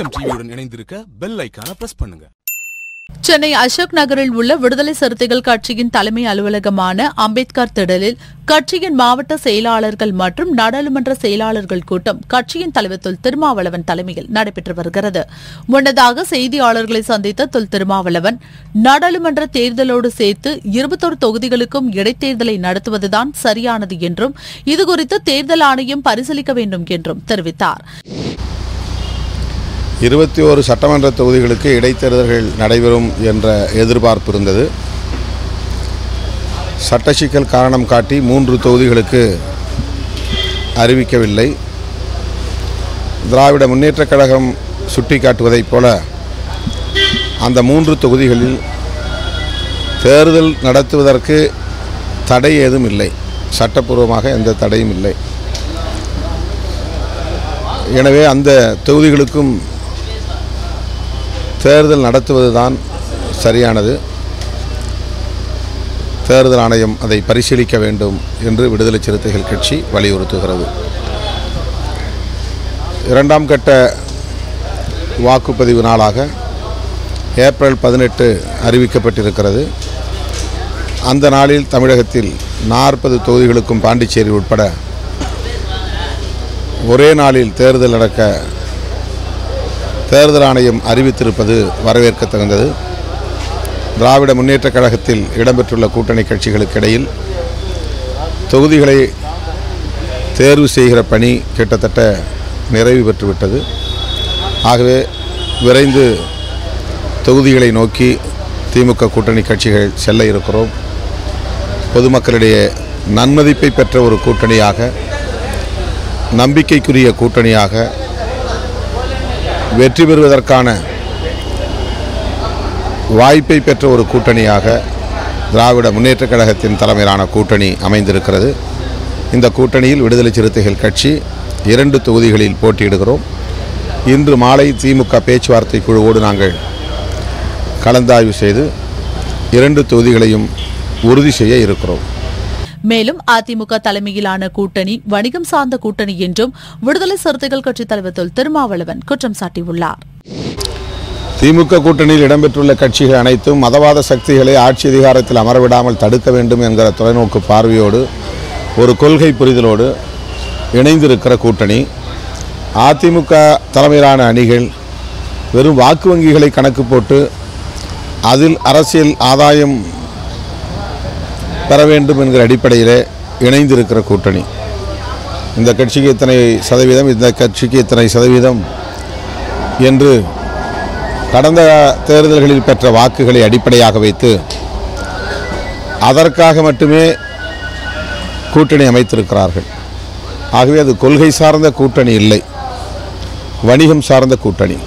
GSM டிவியுடன் இணைந்திருக்க bell ஐக்கான press பண்ணுங்க. சென்னை அசோக் நகரில் உள்ள விடுதலை சிறுத்தைகள் கட்சியின் தலைமை அலுவலகமான அம்பேத்கர் திடலில் கட்சியின் மாவட்ட செயலாளர்கள் மற்றும் நாடாளுமன்ற செயலாளர்கள் கூட்டம் கட்சியின் தலைவர் தொல் திருமாவளவன் தலைமையில் நடைபெற்று வருகிறது. முன்னதாக செய்தியாளர்களை சந்தித்த தொல் திருமாவளவன் நாடாளுமன்ற தேர்தலோடு சேர்த்து இருபத்தொரு தொகுதிகளுக்கும் இடைத்தேர்தலை நடத்துவதுதான் சரியானது என்றும் இதுகுறித்து தேர்தல் ஆணையம் பரிசீலிக்க வேண்டும் என்றும் தெரிவித்தார். இருபத்தி ஓரு சட்டமன்ற தொகுதிகளுக்கு இடைத்தேர்தல்கள் நடைபெறும் என்ற எதிர்பார்ப்பு இருந்தது. சட்ட சிக்கல் காரணம் காட்டி மூன்று தொகுதிகளுக்கு அறிவிக்கவில்லை. திராவிட முன்னேற்றக் கழகம் சுட்டிக்காட்டுவதைப் போல அந்த மூன்று தொகுதிகளில் தேர்தல் நடத்துவதற்கு தடை ஏதும் இல்லை. சட்டப்பூர்வமாக எந்த தடையும் இல்லை. எனவே அந்த தொகுதிகளுக்கும் தேர்தல் நடத்துவதுதான் சரியானது. தேர்தல் ஆணையம் அதை பரிசீலிக்க வேண்டும் என்று விடுதலை சிறுத்தைகள் கட்சி வலியுறுத்துகிறது. இரண்டாம் கட்ட வாக்குப்பதிவு நாளாக ஏப்ரல் பதினெட்டு அறிவிக்கப்பட்டிருக்கிறது. அந்த நாளில் தமிழகத்தில் நாற்பது தொகுதிகளுக்கும் பாண்டிச்சேரி உட்பட ஒரே நாளில் தேர்தல் நடக்க தேர்தல் ஆணையம் அறிவித்திருப்பது வரவேற்கத்தகுந்தது. திராவிட முன்னேற்றக் கழகத்தில் இடம்பெற்றுள்ள கூட்டணி கட்சிகளுக்கு இடையில் தொகுதிகளை தேர்வு செய்கிற பணி கிட்டத்தட்ட நிறைவு பெற்றுவிட்டது. ஆகவே விரைந்து தொகுதிகளை நோக்கி திமுக கூட்டணி கட்சிகள் செல்ல இருக்கிறோம். பொதுமக்களிடையே நன்மதிப்பை பெற்ற ஒரு கூட்டணியாக நம்பிக்கைக்குரிய கூட்டணியாக வெற்றி பெறுவதற்கான வாய்ப்பை பெற்ற ஒரு கூட்டணியாக திராவிட முன்னேற்றக் கழகத்தின் தலைமையிலான கூட்டணி அமைந்திருக்கிறது. இந்த கூட்டணியில் விடுதலை சிறுத்தைகள் கட்சி இரண்டு தொகுதிகளில் போட்டியிடுகிறோம். இன்று மாலை திமுக பேச்சுவார்த்தை குழுவோடு நாங்கள் கலந்தாய்வு செய்து இரண்டு தொகுதிகளையும் உறுதி செய்ய இருக்கிறோம். மேலும் அதிமுக தலைமையிலான கூட்டணி வணிகம் சார்ந்த கூட்டணி என்றும் விடுதலை சிறுத்தைகள் கட்சித் தலைவர் தொல் திருமாவளவன் குற்றம் சாட்டியுள்ளார். திமுக கூட்டணியில் இடம்பெற்றுள்ள கட்சிகள் அனைத்தும் மதவாத சக்திகளை ஆட்சி அதிகாரத்தில் அமரவிடாமல் தடுக்க வேண்டும் என்கிற தொலைநோக்கு பார்வையோடு ஒரு கொள்கை புரிதலோடு இணைந்திருக்கிற கூட்டணி. அதிமுக தலைமையிலான அணிகள் வெறும் வாக்கு வங்கிகளை கணக்கு போட்டு அதில் அரசியல் ஆதாயம் பெற வேண்டும் என்கிற அடிப்படையிலே இணைந்திருக்கிற கூட்டணி. இந்த கட்சிக்கு இத்தனை சதவீதம் இந்த கட்சிக்கு இத்தனை சதவீதம் என்று கடந்த தேர்தல்களில் பெற்ற வாக்குகளை அடிப்படையாக வைத்து அதற்காக மட்டுமே கூட்டணி அமைத்திருக்கிறார்கள். ஆகவே அது கொள்கை சார்ந்த கூட்டணி இல்லை வணிகம் சார்ந்த கூட்டணி.